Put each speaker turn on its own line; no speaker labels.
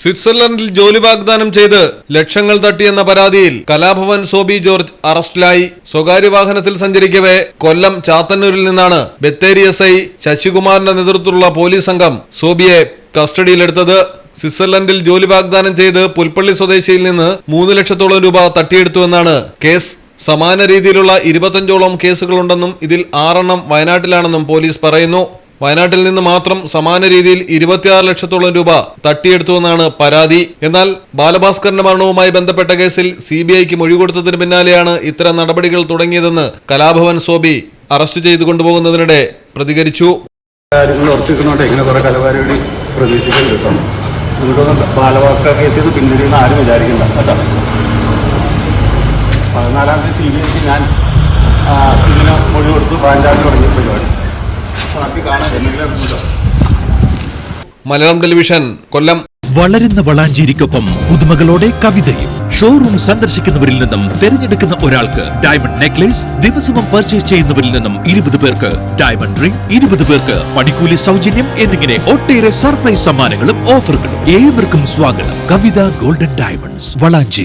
സ്വിറ്റ്സർലൻഡിൽ ജോലി വാഗ്ദാനം ചെയ്ത് ലക്ഷങ്ങൾ തട്ടിയെന്ന പരാതിയിൽ കലാഭവൻ സോബി ജോർജ് അറസ്റ്റിലായി. സ്വകാര്യ വാഹനത്തിൽ സഞ്ചരിക്കവേ കൊല്ലം ചാത്തന്നൂരിൽ നിന്നാണ്. ബത്തേരി എസ് ഐ ശശികുമാറിന്റെ നേതൃത്വത്തിലുള്ള പോലീസ് സംഘം സോബിയെ കസ്റ്റഡിയിലെടുത്തത്. സ്വിറ്റ്സർലൻഡിൽ ജോലി വാഗ്ദാനം ചെയ്ത് പുൽപ്പള്ളി സ്വദേശിയിൽ നിന്ന് മൂന്ന് ലക്ഷത്തോളം രൂപ തട്ടിയെടുത്തുവെന്നാണ് കേസ് സമാന രീതിയിലുള്ള ഇരുപത്തഞ്ചോളം കേസുകളുണ്ടെന്നും ഇതിൽ ആറെണ്ണം വയനാട്ടിലാണെന്നും പോലീസ് പറയുന്നു. വയനാട്ടിൽ നിന്ന് മാത്രം സമാന രീതിയിൽ ഇരുപത്തിയാറ് ലക്ഷത്തോളം രൂപ തട്ടിയെടുത്തുവെന്നാണ് പരാതി. എന്നാൽ ബാലഭാസ്കറിന്റെ മരണവുമായി ബന്ധപ്പെട്ട കേസിൽ സി ബി ഐക്ക് മൊഴി കൊടുത്തതിന് പിന്നാലെയാണ് ഇത്തരം നടപടികൾ തുടങ്ങിയതെന്ന് കലാഭവൻ സോബി അറസ്റ്റ് ചെയ്തു കൊണ്ടുപോകുന്നതിനിടെ പ്രതികരിച്ചു.
ബാലഭാസ്കർ കേസിൽ പിന്തിരിയുന്ന ആരും കേട്ടോ. പതിനാലാം തീയതി സി ബി ഐക്ക് ഞാൻ ഇതിന് മൊഴി കൊടുത്ത് തുടങ്ങിയ പരിപാടി
മലയാളം ടെലിവിഷൻ കൊല്ലം.
വളരുന്ന വളാഞ്ചേരിക്കൊപ്പം പുതുമകളോടെ കവിതയും. ഷോറൂം സന്ദർശിക്കുന്നവരിൽ നിന്നും തിരഞ്ഞെടുക്കുന്ന ഒരാൾക്ക് ഡയമണ്ട് നെക്ലേസ് ദിവസവും പർച്ചേസ് ചെയ്യുന്നവരിൽ നിന്നും ഇരുപത് പേർക്ക് ഡയമണ്ട് റിംഗ് ഇരുപത് പേർക്ക് പണിക്കൂലി സൗജന്യം എന്നിങ്ങനെ ഒട്ടേറെ സർപ്രൈസ് സമ്മാനങ്ങളും ഓഫറുകളും ഏവർക്കും സ്വാഗതം. Kavitha golden diamonds Valanchery.